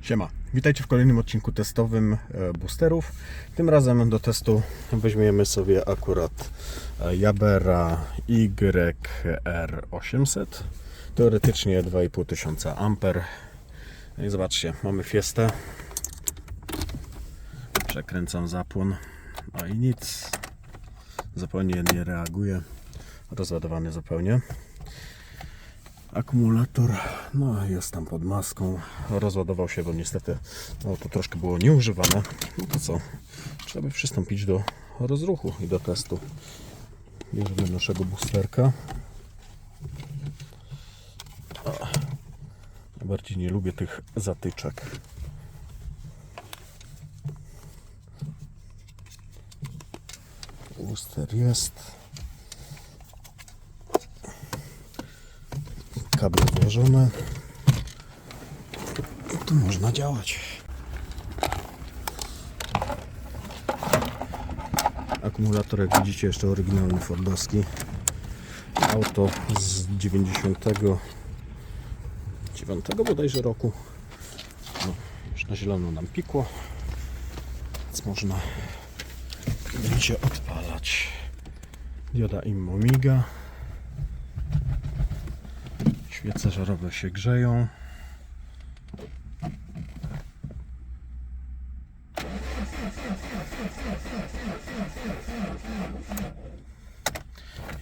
Siema, witajcie w kolejnym odcinku testowym e, boosterów. Tym razem do testu weźmiemy sobie akurat e, Jabera YR800. Teoretycznie 2500 amper. No i zobaczcie, mamy Fiestę. Przekręcam zapłon. No i nic. Zupełnie nie reaguje. Rozładowany zupełnie. Akumulator, no jest tam pod maską. Rozładował się, bo niestety no, to troszkę było nieużywane. No to co? Trzeba by przystąpić do rozruchu i do testu. Bierzemy naszego boosterka. O, Najbardziej nie lubię tych zatyczek. Booster jest. Kable włożone. Tu można działać. Akumulator, jak widzicie, jeszcze oryginalny Fordowski. Auto z 99 bodajże roku. No, już na zielono nam pikło, więc można będzie odpalać. Dioda immo miga. Świece żarowe się grzeją.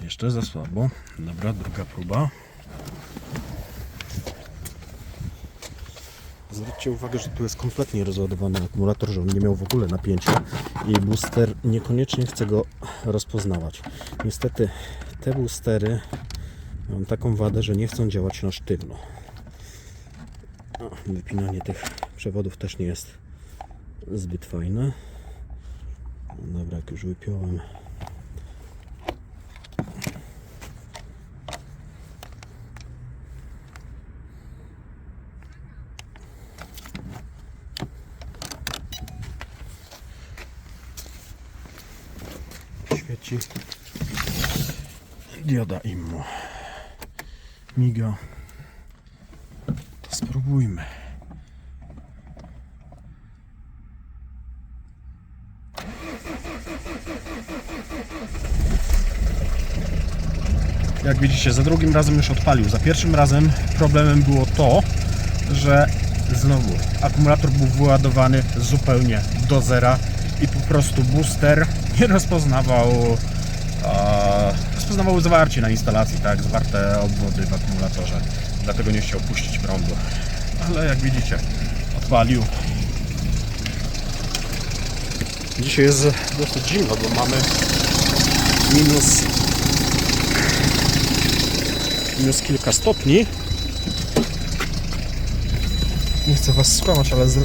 Jeszcze za słabo. Dobra, druga próba. Zwróćcie uwagę, że tu jest kompletnie rozładowany akumulator, że on nie miał w ogóle napięcia i booster niekoniecznie chce go rozpoznawać. Niestety te boostery Mam taką wadę, że nie chcą działać na sztywno. O, wypinanie tych przewodów też nie jest zbyt fajne. No Dobra, jak już wypiąłem. Świeci dioda immo miga. Spróbujmy. Jak widzicie, za drugim razem już odpalił. Za pierwszym razem problemem było to, że znowu akumulator był wyładowany zupełnie do zera i po prostu booster nie rozpoznawał rozpoznawały zawarcie na instalacji, tak, zawarte obwody w akumulatorze. Dlatego nie chciał puścić prądu. Ale jak widzicie, odpalił. Dzisiaj jest dosyć zimno, bo mamy minus minus kilka stopni. Nie chcę Was skłamać, ale z...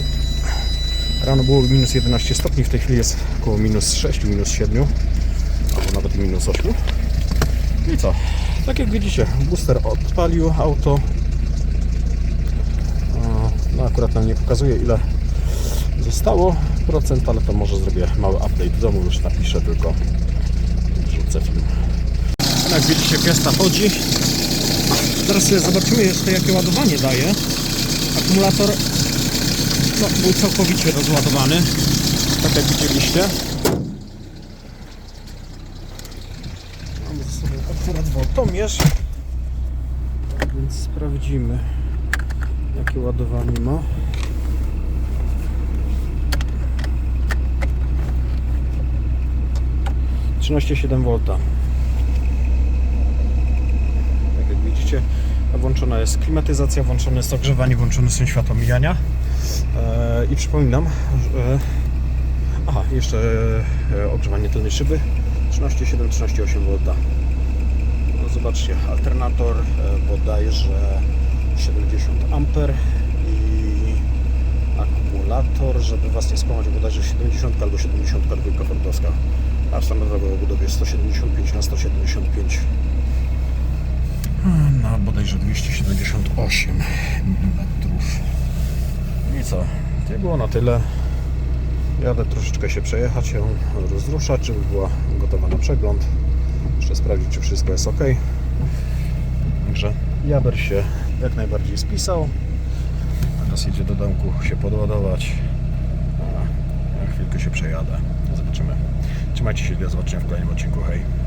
rano było minus 11 stopni, w tej chwili jest około minus 6, minus 7 albo nawet minus 8. I co? Tak jak widzicie, booster odpalił auto. No akurat nam nie pokazuje ile zostało procent, ale to może zrobię mały update w domu, już napiszę tylko wrzucę film. No Jak widzicie Fiesta chodzi. Teraz sobie zobaczymy jeszcze jakie ładowanie daje. Akumulator no, był całkowicie rozładowany, tak jak widzieliście. Mamy sobie akurat woltomierz, więc sprawdzimy jakie ładowanie ma. Trzynaście siedem V. Tak jak widzicie, włączona jest klimatyzacja, włączone jest ogrzewanie, włączone są światła mijania. E, I przypominam, że Aha, jeszcze e, ogrzewanie tylnej szyby 13,7, 13,8 V. No zobaczcie, alternator e, bodajże 70 A i akumulator, żeby Was nie skłamać, bodajże 70 albo 72 fordowska. A standardowo budowie 175 na 175 na bodajże 278 mm. I co? To było na tyle. Jadę troszeczkę się przejechać, ją rozruszać, żeby była gotowa na przegląd. Jeszcze sprawdzić, czy wszystko jest ok. Także Jaber się jak najbardziej spisał. teraz idzie do domku się podładować. A na chwilkę się przejadę. Zobaczymy. Trzymajcie się, do zobaczenia w kolejnym odcinku. Hej.